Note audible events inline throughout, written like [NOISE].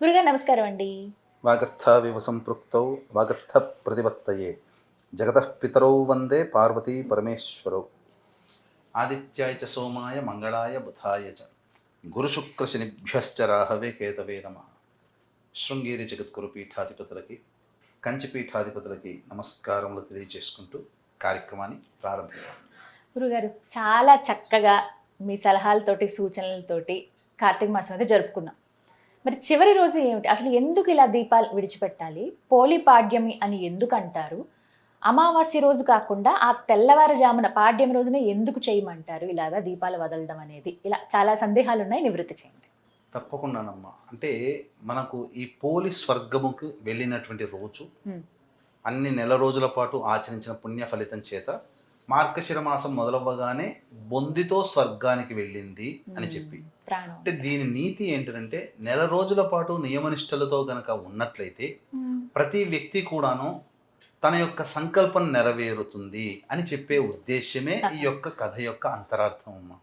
గురుగారు నమస్కారం అండి. వాగర్థావివ సంపృక్తౌ వాగర్థ ప్రతిపత్తయే జగతః పితరౌ వందే పార్వతీ పరమేశ్వరౌ. ఆదిత్యాయ చ సోమాయ మంగళాయ బుధాయ చ. గురుశుక్రశనిభ్యశ్చ రాహవే కేతవే నమ. శృంగేరి జగద్గురు పీఠాధిపతులకి కంచి పీఠాధిపతులకి నమస్కారములు తెలియజేసుకుంటూ కార్యక్రమాన్ని ప్రారంభిద్దాం. గురుగారు చాలా చక్కగా మీ సలహాలతోటి సూచనలతోటి కార్తీక మాసం అయితే జరుపుకున్నాం. మరి చివరి రోజు ఏమిటి? అసలు ఎందుకు ఇలా దీపాలు విడిచిపెట్టాలి? పోలి పాడ్యమి అని ఎందుకు అంటారు? అమావాస్య రోజు కాకుండా ఆ తెల్లవారుజామున పాడ్యం రోజున ఎందుకు చేయమంటారు? ఇలాగా దీపాలు వదలడం అనేది. ఇలా చాలా సందేహాలు ఉన్నాయి నివృత్తి చేయండి. తప్పకుండానమ్మా. అంటే మనకు ఈ పోలి స్వర్గముకు వెళ్ళినటువంటి రోజు. అన్ని నెల రోజుల పాటు ఆచరించిన పుణ్య ఫలితం చేత మార్గశిర మాసం మొదలవ్వగానే బొందితో స్వర్గానికి వెళ్ళింది అని చెప్పి. అంటే దీని నీతి ఏంటంటే నెల రోజుల పాటు నియమనిష్టలతో గనక ఉన్నట్లయితే ప్రతి వ్యక్తి కూడాను తన యొక్క సంకల్పం నెరవేరుతుంది అని చెప్పే ఉద్దేశ్యమే ఈ యొక్క కథ యొక్క అంతరార్థం అమ్మా.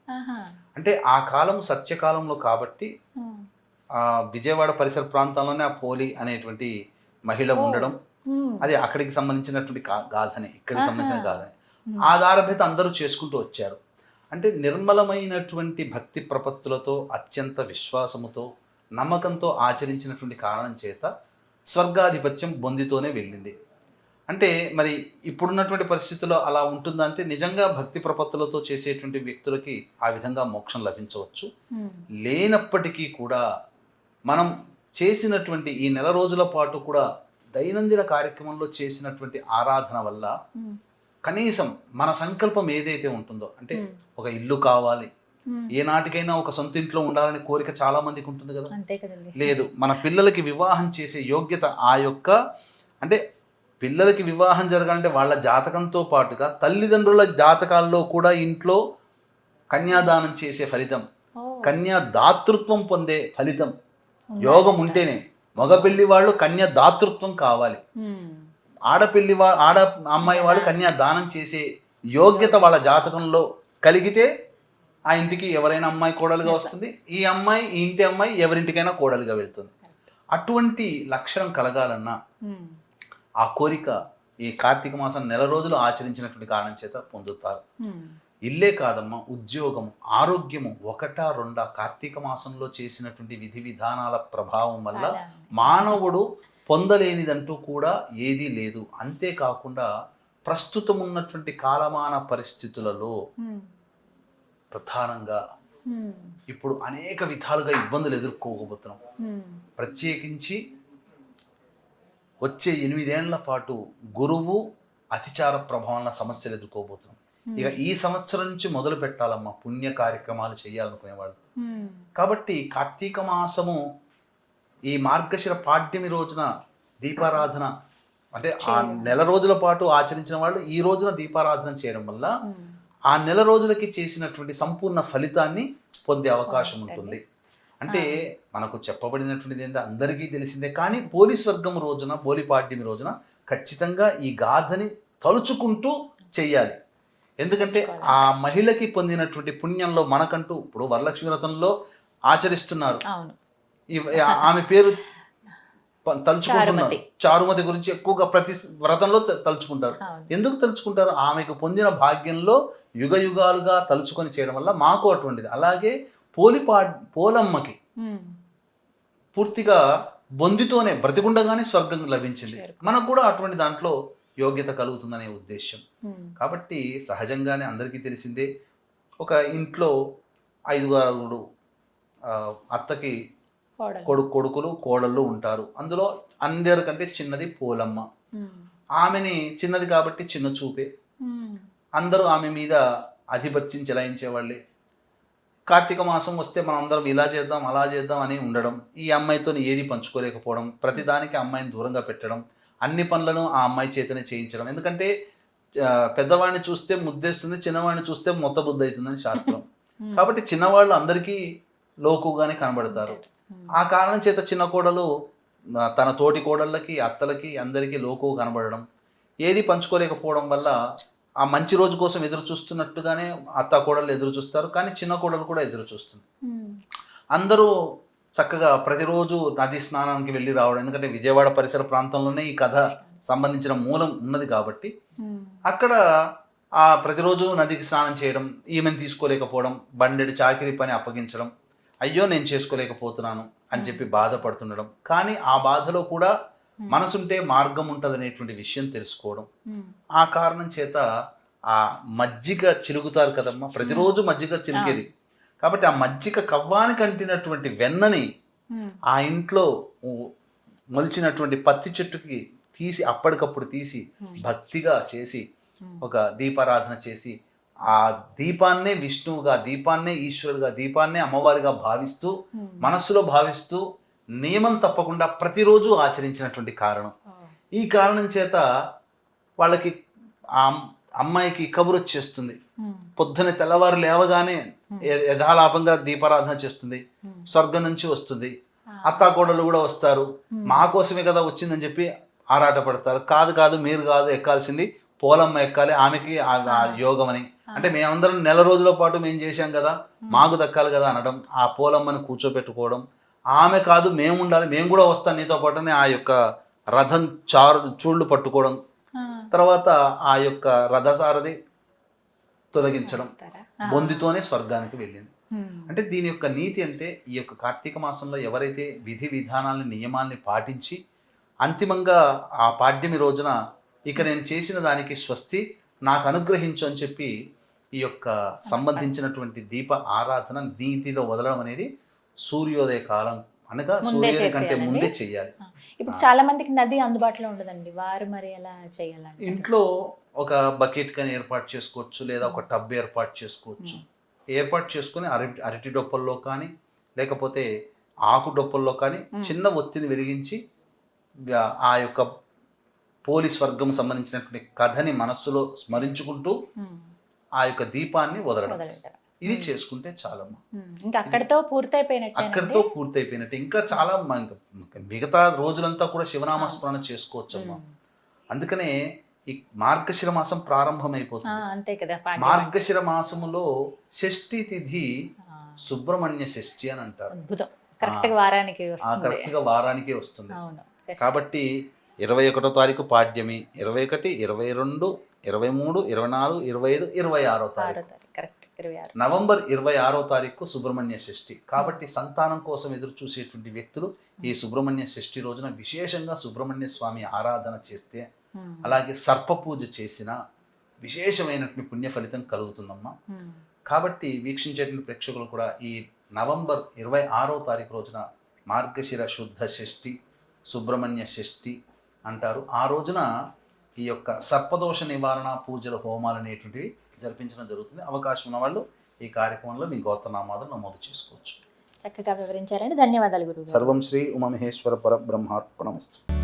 అంటే ఆ కాలం సత్యకాలంలో కాబట్టి విజయవాడ పరిసర ప్రాంతాల్లోనే ఆ పోలి అనేటువంటి మహిళ ఉండడం. అది అక్కడికి సంబంధించినటువంటి గాథనే ఇక్కడికి. సంబంధించిన గాథనే ఉమ్. ఆధారభేత అందరూ చేసుకుంటూ వచ్చారు అంటే నిర్మలమైనటువంటి భక్తి ప్రపత్తులతో అత్యంత విశ్వాసముతో నమ్మకంతో ఆచరించినటువంటి కారణం చేత స్వర్గాధిపత్యం బొందితోనే వెళ్ళింది అంటే మరి ఇప్పుడున్నటువంటి పరిస్థితుల్లో అలా ఉంటుందంటే నిజంగా భక్తి ప్రపత్తులతో చేసేటువంటి వ్యక్తులకి ఆ విధంగా మోక్షం లభించవచ్చు ఉమ్. లేనప్పటికీ కూడా మనం చేసినటువంటి ఈ నెల రోజుల పాటు కూడా దైనందిన కార్యక్రమంలో చేసినటువంటి ఆరాధన వల్ల ఉమ్. కనీసం మన సంకల్పం ఏదైతే ఉంటుందో అంటే ఉమ్. ఒక ఇల్లు కావాలి ఉమ్. ఏ నాటికైనా ఒక సొంత ఇంట్లో ఉండాలనే కోరిక చాలా మందికి ఉంటుంది కదా లేదు మన పిల్లలకి వివాహం చేసే యోగ్యత ఆ యొక్క అంటే పిల్లలకి వివాహం జరగాలంటే వాళ్ళ జాతకంతో పాటుగా తల్లిదండ్రుల జాతకాల్లో కూడా ఇంట్లో కన్యాదానం చేసే ఫలితం. కన్యా దాతృత్వం పొందే ఫలితం. యోగం ఉంటేనే మగ పెళ్ళి వాళ్ళు కన్యా దాతృత్వం కావాలి ఉమ్. ఆడపిల్లి వా ఆడ అమ్మాయి వాళ్ళు కన్యా దానం చేసే యోగ్యత వాళ్ళ జాతకంలో కలిగితే ఆ ఇంటికి ఎవరైనా అమ్మాయి కోడలుగా వస్తుంది ఈ అమ్మాయి ఈ ఇంటి అమ్మాయి ఎవరింటికైనా కోడలుగా వెళ్తుంది అటువంటి లక్షణం కలగాలన్నా. ఆ కోరిక ఈ కార్తీక మాసం నెల రోజులు ఆచరించినటువంటి కారణం చేత పొందుతారు. ఇల్లే కాదమ్మా ఉద్యోగము ఆరోగ్యము ఒకటా రెండా కార్తీక మాసంలో చేసినటువంటి విధి విధానాల ప్రభావం వల్ల. మానవుడు పొందలేనిదంటూ కూడా ఏదీ లేదు అంతేకాకుండా ప్రస్తుతం ఉన్నటువంటి కాలమాన పరిస్థితులలో. ప్రధానంగా. ఇప్పుడు అనేక విధాలుగా ఇబ్బందులు ఎదుర్కోబోతున్నాం ఉమ్. ప్రత్యేకించి వచ్చే ఎనిమిదేళ్ళ పాటు గురువు అతిచార ప్రభావాల సమస్యలు ఎదుర్కోబోతున్నాం ఇక ఈ సంవత్సరం నుంచి మొదలు పెట్టాలమ్మా పుణ్య కార్యక్రమాలు చేయాలనుకునేవాళ్ళు. కాబట్టి కార్తీక మాసము ఈ మార్గశిర పాడ్యమి రోజున దీపారాధన అంటే ఆ నెల రోజుల పాటు ఆచరించిన వాళ్ళు ఈ రోజున దీపారాధన చేయడం వల్ల ఉమ్. ఆ నెల రోజులకి చేసినటువంటి సంపూర్ణ ఫలితాన్ని పొందే అవకాశం ఉంటుంది. అంటే మనకు చెప్పబడినటువంటిది ఏంటంటే అందరికీ తెలిసిందే కానీ పోలీస్ వర్గం రోజున పోలిపాడ్యమి రోజున ఖచ్చితంగా ఈ గాథని తలుచుకుంటూ చెయ్యాలి. ఎందుకంటే ఆ మహిళకి పొందినటువంటి పుణ్యంలో మనకంటూ ఇప్పుడు వరలక్ష్మి వ్రతంలో ఆచరిస్తున్నారు. ఆమె పేరు తలుచుకుంటున్నారు. చారుమతి. గురించి ఎక్కువగా ప్రతి వ్రతంలో తలుచుకుంటారు. ఎందుకు తలుచుకుంటారు? ఆమెకు పొందిన భాగ్యంలో యుగ యుగాలుగా తలుచుకొని చేయడం వల్ల మాకు అటువంటిది. అలాగే పోలిపా పోలమ్మకి. పూర్తిగా బొందితోనే బ్రతికుండగానే స్వర్గం లభించింది. మనకు కూడా అటువంటి దాంట్లో యోగ్యత కలుగుతుందనే ఉద్దేశం. కాబట్టి సహజంగానే అందరికీ తెలిసిందే ఒక ఇంట్లో ఐదుగురు అత్తకి కొడుకు కొడుకులు కోడళ్ళు ఉంటారు అందులో అందరికంటే చిన్నది పోలమ్మ. ఆమెని చిన్నది కాబట్టి చిన్న చూపే. అందరూ ఆమె మీద ఆధిపత్యం చెలాయించే వాళ్ళే కార్తీక మాసం వస్తే మనం అందరం ఇలా చేద్దాం అలా చేద్దాం అని ఉండడం ఈ అమ్మాయితో ఏది పంచుకోలేకపోవడం ప్రతిదానికి అమ్మాయిని దూరంగా పెట్టడం అన్ని పనులను ఆ అమ్మాయి చేతనే చేయించడం ఎందుకంటే పెద్దవాడిని చూస్తే ముద్దేస్తుంది చిన్నవాడిని చూస్తే మొత్త బుద్ధి అవుతుందని శాస్త్రం. [LAUGHS] కాబట్టి చిన్నవాళ్ళు అందరికీ లోకుగానే కనబడతారు. ఆ కారణం చేత చిన్న కోడలు తన తోటి కోడళ్ళకి అత్తలకి అందరికీ లోకు కనబడడం ఏది పంచుకోలేకపోవడం వల్ల ఆ మంచి రోజు కోసం ఎదురు చూస్తున్నట్టుగానే అత్త కోడలు ఎదురు చూస్తారు కానీ చిన్న కోడలు కూడా ఎదురు చూస్తుంది. ఉమ్. అందరూ చక్కగా ప్రతిరోజు నది స్నానానికి వెళ్ళి రావడం ఎందుకంటే విజయవాడ పరిసర ప్రాంతంలోనే ఈ కథ సంబంధించిన మూలం ఉన్నది కాబట్టి ఉమ్, అక్కడ ఆ ప్రతిరోజు నదికి స్నానం చేయడం ఈమెను తీసుకోలేకపోవడం బండెడు చాకిరి పని అప్పగించడం అయ్యో నేను చేసుకోలేకపోతున్నాను అని చెప్పి బాధపడుతుండడం. కానీ ఆ బాధలో కూడా మనసుంటే మార్గం ఉంటుందనేటువంటి విషయం తెలుసుకోవడం. ఆ కారణం చేత ఆ మజ్జిగ చిలుకుతారు కదమ్మా. ప్రతిరోజు మజ్జిగ చిలికేది. కాబట్టి ఆ మజ్జిగ కవ్వానికి అంటినటువంటి వెన్నని ఆ ఇంట్లో మొలిచినటువంటి పత్తి చెట్టుకి తీసి అప్పటికప్పుడు తీసి భక్తిగా చేసి ఒక దీపారాధన చేసి ఆ దీపాన్నే విష్ణువుగా దీపాన్నే ఈశ్వరుగా దీపాన్నే అమ్మవారిగా భావిస్తూ ఉమ్. మనస్సులో భావిస్తూ నియమం తప్పకుండా ప్రతిరోజు ఆచరించినటువంటి కారణం. ఈ కారణం చేత వాళ్ళకి ఆ అమ్- అమ్మాయికి కబురు వచ్చేస్తుంది. ఉమ్, పొద్దున తెల్లవారు లేవగానే య- యథాలాపంగా దీపారాధన చేస్తుంది. స్వర్గం నుంచి వస్తుంది. అత్తాకోడలు కూడా వస్తారు. మా కోసమే కదా వచ్చిందని చెప్పి ఆరాట పడతారు కాదు కాదు మీరు కాదు ఎక్కాల్సింది పోలమ్మ ఎక్కాలి ఆమెకి యోగం అని అంటే మేమందరం నెల రోజుల పాటు మేము చేశాం కదా మాకు దక్కాలి కదా అనడం ఆ పోలమ్మని కూర్చోబెట్టుకోవడం ఆమె కాదు మేము ఉండాలి మేము కూడా వస్తాం నీతో పాటు అని ఆ యొక్క రథం చారు చూళ్ళు పట్టుకోవడం. తర్వాత ఆ యొక్క రథసారథి తొలగించడం? బొందితోనే స్వర్గానికి వెళ్ళింది. అంటే దీని యొక్క నీతి అంటే ఈ యొక్క కార్తీక మాసంలో ఎవరైతే విధి విధానాలని నియమాల్ని పాటించి అంతిమంగా ఆ పాడ్యమి రోజున ఇక నేను చేసిన దానికి స్వస్తి నాకు అనుగ్రహించు అని చెప్పి ఈ యొక్క సంబంధించినటువంటి దీప ఆరాధన నీతిలో వదలడం అనేది సూర్యోదయ కాలం అనగా సూర్యోదయం కంటే? ముందే చేయాలి. ఇప్పుడు చాలా మందికి నది అందుబాటులో ఉండదండి. వారు మరి ఎలా చేయాలండి ఇంట్లో ఒక బకెట్ కానీ ఏర్పాటు చేసుకోవచ్చు లేదా ఒక టబ్ ఏర్పాటు చేసుకోవచ్చు. ఏర్పాటు చేసుకుని అరటి అరటి డొప్పల్లో కానీ లేకపోతే ఆకు డొప్పల్లో కానీ చిన్న ఒత్తిని వెలిగించి ఆ యొక్క పోలీస్ వర్గం సంబంధించినటువంటి కథని మనస్సులో స్మరించుకుంటూ ఆ యొక్క దీపాన్ని వదలడం. ఇది చేసుకుంటే చాలమ్మా. ఇంకా అక్కడితో పూర్తయిపోయినట్టే అక్కడితో పూర్తయిపోయినట్టు. ఇంకా చాలా మిగతా రోజులంతా కూడా శివనామస్మరణ చేసుకోవచ్చమ్మా. అందుకనే ఈ మార్గశిర మాసం ప్రారంభమైపోతుంది. అంతే కదా. మార్గశిర మాసములో షష్ఠి తిథి సుబ్రహ్మణ్య షష్ఠి అని అంటారు. కరెక్ట్గా వారానికి వస్తుంది. కరెక్ట్గా వారానికే వస్తుంది. అవును. కాబట్టి ఇరవై ఒకటో తారీఖు పాడ్యమి ఇరవై ఒకటి ఇరవై రెండు ఇరవై మూడు ఇరవై నాలుగు ఇరవై ఐదు ఇరవై ఆరో తారీఖు. నవంబర్ ఇరవై ఆరో తారీఖు సుబ్రహ్మణ్య షష్ఠి. కాబట్టి సంతానం కోసం ఎదురు చూసేటువంటి వ్యక్తులు ఈ సుబ్రహ్మణ్య షష్ఠి రోజున విశేషంగా సుబ్రహ్మణ్య స్వామి ఆరాధన చేస్తే అలాగే సర్ప పూజ చేసిన విశేషమైనటువంటి పుణ్య ఫలితం కలుగుతుందమ్మా. కాబట్టి వీక్షించేటువంటి ప్రేక్షకులు కూడా ఈ నవంబర్ ఇరవై ఆరో తారీఖు రోజున మార్గశిర శుద్ధ షష్ఠి సుబ్రహ్మణ్య షష్ఠి అంటారు. ఆ రోజున ఈ యొక్క సర్పదోష నివారణ పూజల హోమాలు అనేటువంటివి జరిపించడం జరుగుతుంది. అవకాశం ఉన్న వాళ్ళు ఈ కార్యక్రమంలో మీ గోత్రనామాలను నమోదు చేసుకోవచ్చు. చక్కగా వివరించారండి. ధన్యవాదాలు గురువు సర్వం శ్రీ ఉమమహేశ్వర పరబ్రహ్మార్పణమస్తు.